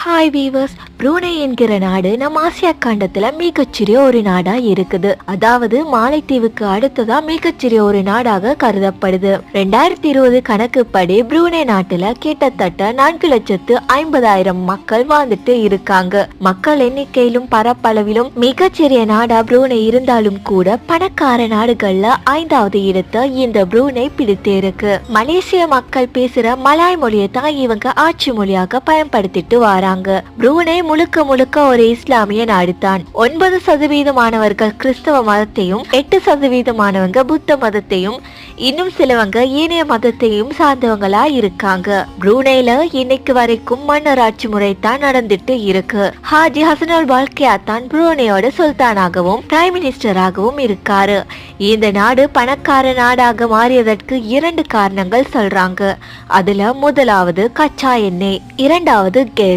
Hi viewers Brunei என்கிற நாடு நம் ஆசியா கண்டத்துல மிகச்சிறிய ஒரு நாடா இருக்குது. அதாவது மாலைத்தீவுக்கு அடுத்ததா மிகச்சிறிய ஒரு நாடாக கருதப்படுது. ரெண்டாயிரத்தி இருபது கணக்குப்படி ப்ரூனே நாட்டுல கிட்டத்தட்ட நான்கு லட்சத்து ஐம்பதாயிரம் மக்கள் வாழ்ந்துட்டு இருக்காங்க. மக்கள் எண்ணிக்கையிலும் பரப்பளவிலும் மிகச்சிறிய நாடா ப்ரூனே இருந்தாலும் கூட பணக்கார நாடுகள்ல ஐந்தாவது இடத்தை இந்த ப்ரூனே பிடித்து இருக்கு. மலேசிய மக்கள் பேசுற மலாய் மொழியை தான் இவங்க ஆட்சி மொழியாக பயன்படுத்திட்டு வராங்க. ப்ரூனே முழுக்க முழுக்க ஒரு இஸ்லாமிய நாடுதான். ஒன்பது சதவீதமானவர்கள் கிறிஸ்தவ மதத்தையும் எட்டு சதவீதமானவங்க புத்த மதத்தையும் இன்னும் சிலவங்க ஏனைய மதத்தையும் சார்ந்தவங்களா இருக்காங்க. புரூனேல இன்னைக்கு வரைக்கும் மன்னராட்சி முறை தான் நடந்துட்டு இருக்கு. ஹாஜி ஹசனுல் வாழ்க்கையா தான் புரூனேயோட சுல்தானாகவும் பிரைம் மினிஸ்டராகவும் இருக்காரு. இந்த நாடு பணக்கார நாடாக மாறியதற்கு இரண்டு காரணங்கள் சொல்றாங்க. அதுல முதலாவது கச்சா எண்ணெய் இரண்டாவது கேஸ்